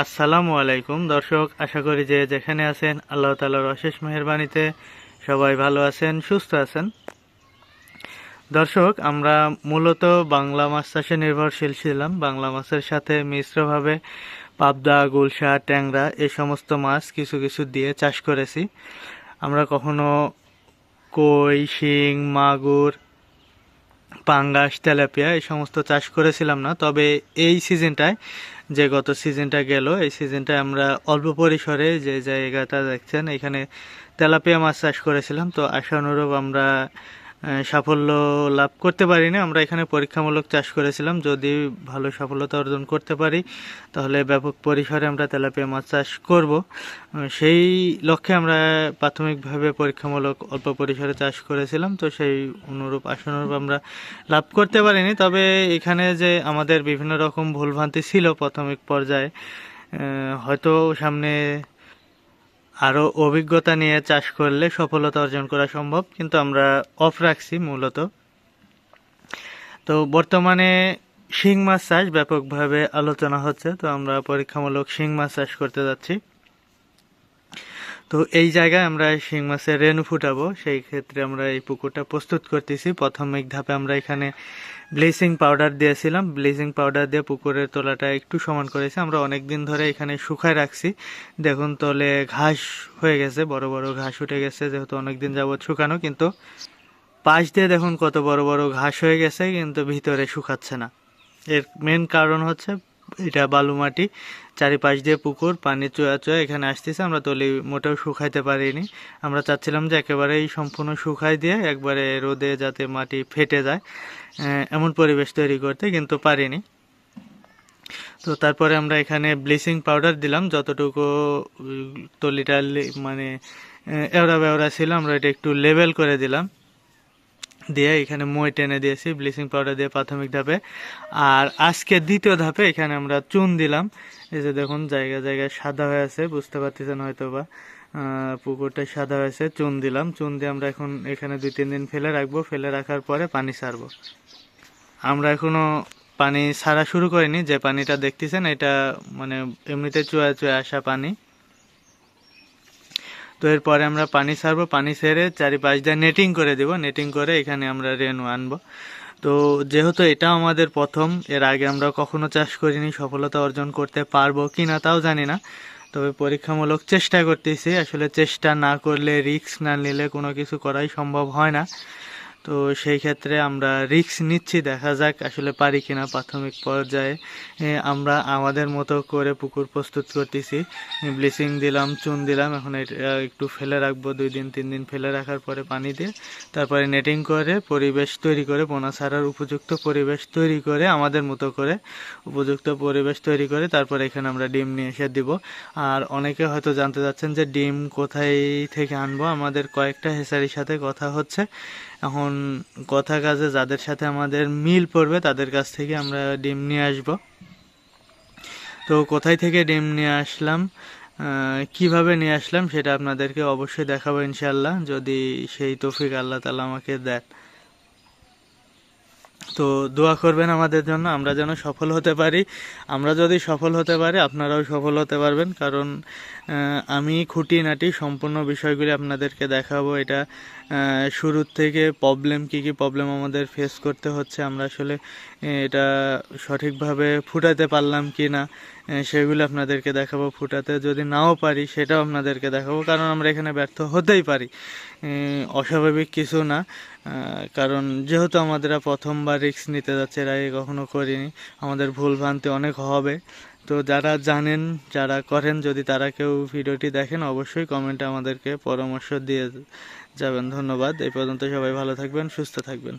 আসসালামু আলাইকুম। দর্শক, আশা করি যে যেখানে আছেন, আল্লাহ তালার অশেষ মেহরবানিতে সবাই ভালো আছেন, সুস্থ আছেন। দর্শক, আমরা মূলত বাংলা মাছ চাষে নির্ভরশীল ছিলাম। বাংলা মাছের সাথে মিশ্রভাবে পাবদা, গুলশা, ট্যাংরা এই সমস্ত মাছ কিছু কিছু দিয়ে চাষ করেছি। আমরা কখনো কই, শিং, মাগুর পাঙ্গাস, তেলাপিয়া এই সমস্ত চাষ করেছিলাম না। তবে এই সিজনটায়, যে গত সিজনটা গেল, এই সিজনটায় আমরা অল্প পরিসরে যে জায়গাটা দেখছেন, এখানে তেলাপিয়া মাছ চাষ করেছিলাম। তো আশানুরূপ আমরা সাফল্য লাভ করতে পারিনি। আমরা এখানে পরীক্ষামূলক চাষ করেছিলাম। যদি ভালো সফলতা অর্জন করতে পারি, তাহলে ব্যাপক পরিসরে আমরা তেলাপিয়া মাছ চাষ করব। সেই লক্ষ্যে আমরা প্রাথমিকভাবে পরীক্ষামূলক অল্প পরিসরে চাষ করেছিলাম। তো সেই অনুরূপ আশানুরূপ আমরা লাভ করতে পারিনি। তবে এখানে যে আমাদের বিভিন্ন রকম ভুলভ্রান্তি ছিল প্রাথমিক পর্যায়ে হয়তো সামনে আরও অভিজ্ঞতা নিয়ে চাষ করলে সফলতা অর্জন করা সম্ভব, কিন্তু আমরা অফ রাখছি মূলত। তো বর্তমানে শিং মাছ চাষ ব্যাপকভাবে আলোচনা হচ্ছে, তো আমরা পরীক্ষামূলক শিং মাছ চাষ করতে যাচ্ছি। তো এই জায়গায় আমরা শিং মাছের রেণু ফুটাবো। সেই ক্ষেত্রে আমরা এই পুকুরটা প্রস্তুত করতেছি। প্রাথমিক ধাপে আমরা এখানে ব্লিচিং পাউডার দিয়েছিলাম। ব্লিচিং পাউডার দিয়ে পুকুরের তলাটা একটু সমান করেছি। আমরা অনেক দিন ধরে এখানে শুকায় রাখছি। দেখুন, তলে ঘাস হয়ে গেছে। বড় বড় ঘাস উঠে গেছে, যেহেতু অনেক দিন যাবত শুকানো। কিন্তু পাশ দিয়ে দেখুন, কত বড় বড় ঘাস হয়ে গেছে, কিন্তু ভিতরে শুকাচ্ছে না। এর মেন কারণ হচ্ছে এটা বালু মাটি, চারিপাশ দিয়ে পুকুর, পানি চোয়া চোয়া এখানে আসতেছে, আমরা তলি মোটেও শুকাইতে পারিনি। আমরা চাচ্ছিলাম যে একেবারেই সম্পূর্ণ শুকাই দিয়ে একবারে রোদে যাতে মাটি ফেটে যায় এমন পরিবেশ তৈরি করতে, কিন্তু পারিনি। তো তারপরে আমরা এখানে ব্লিচিং পাউডার দিলাম, যতটুকু তলিটা মানে এওড়া বেওড়া ছিল, আমরা এটা একটু লেভেল করে দিলাম। দিয়ে এখানে মই টেনে দিয়েছি, ব্লিচিং পাউডার দিয়ে প্রাথমিক ধাপে। আর আজকে দ্বিতীয় ধাপে এখানে আমরা চুন দিলাম। এই যে দেখুন জায়গা জায়গায় সাদা হয়ে আছে, বুঝতে পারতেছেন হয়তো বা পুকুরটা সাদা হয়েছে চুন দিলাম। চুন দিয়ে আমরা এখন এখানে দুই তিন দিন ফেলে রাখব। ফেলে রাখার পরে পানি ছাড়বো। আমরা এখনও পানি ছাড়া শুরু করিনি। যে পানিটা দেখতেছেন, এটা মানে এমনিতে চুয়া চুয়া আসা পানি। তো এরপরে আমরা পানি সারবো, পানি ছেড়ে চারিপাশ দিয়ে নেটিং করে দেবো। নেটিং করে এখানে আমরা রেনু আনব। তো যেহেতু এটা আমাদের প্রথম, এর আগে আমরা কখনো চাষ করিনি, সফলতা অর্জন করতে পারব কি না তাও জানি না। তবে পরীক্ষামূলক চেষ্টা করতেছি। আসলে চেষ্টা না করলে রিস্ক না নিলে কোনো কিছু করাই সম্ভব হয় না। তো সেই ক্ষেত্রে আমরা রিস্ক নিচ্ছি, দেখা যাক আসলে পারি কিনা প্রাথমিক পর্যায়ে। আমরা আমাদের মতো করে পুকুর প্রস্তুত করতেছি। ব্লিচিং দিলাম, চুন দিলাম, এখন একটু ফেলে রাখব, দুই দিন, তিন দিন ফেলে রাখার পরে পানি দিয়ে। তারপরে নেটিং করে, পরিবেশ তৈরি করে পোনা ছাড়ার উপযুক্ত পরিবেশ তৈরি করে, আমাদের মতো করে উপযুক্ত পরিবেশ তৈরি করে, তারপরে এখানে আমরা ডিম নিয়ে এসে দিব। আর অনেকে হয়তো জানতে চাচ্ছেন যে ডিম কোথায় থেকে আনব? আমাদের কয়েকটা হেসারির সাথে কথা হচ্ছে। এখন কথা কাজে যাদের সাথে আমাদের মিল পড়বে, তাদের কাছ থেকে আমরা ডিম নিয়ে আসব। তো কোথায় থেকে ডিম নিয়ে আসলাম কীভাবে নিয়ে আসলাম সেটা আপনাদেরকে অবশ্যই দেখাবো ইনশাল্লাহ যদি সেই তৌফিক আল্লাহ তালা আমাকে দেন। তো দোয়া করবেন আমাদের জন্য, আমরা যেন সফল হতে পারি। আমরা যদি সফল হতে পারি, আপনারাও সফল হতে পারবেন, কারণ আমি খুঁটিনাটি সম্পূর্ণ বিষয়গুলি আপনাদেরকে দেখাবো। এটা শুরুর থেকে প্রবলেম কি কি প্রবলেম আমাদের ফেস করতে হচ্ছে, আমরা আসলে এটা সঠিকভাবে ফুটাতে পারলাম কি না সেগুলো আপনাদেরকে দেখাবো ফুটাতে। যদি নাও পারি, সেটাও আপনাদেরকে দেখাবো, কারণ আমরা এখানে ব্যর্থ হতেই পারি। অস্বাভাবিক কিছু না কারণ যেহেতু আমাদের প্রথমবার রিস্ক নিতে যাচ্ছে, এর আগে কখনো করিনি, আমাদের ভুল ভ্রান্তি অনেক হবে। তো যারা জানেন, যারা করেন, যদি তারা কেউ ভিডিওটি দেখেন, অবশ্যই কমেন্টে আমাদেরকে পরামর্শ দিয়ে যাবেন। ধন্যবাদ। এই পর্যন্ত সবাই ভালো থাকবেন, সুস্থ থাকবেন।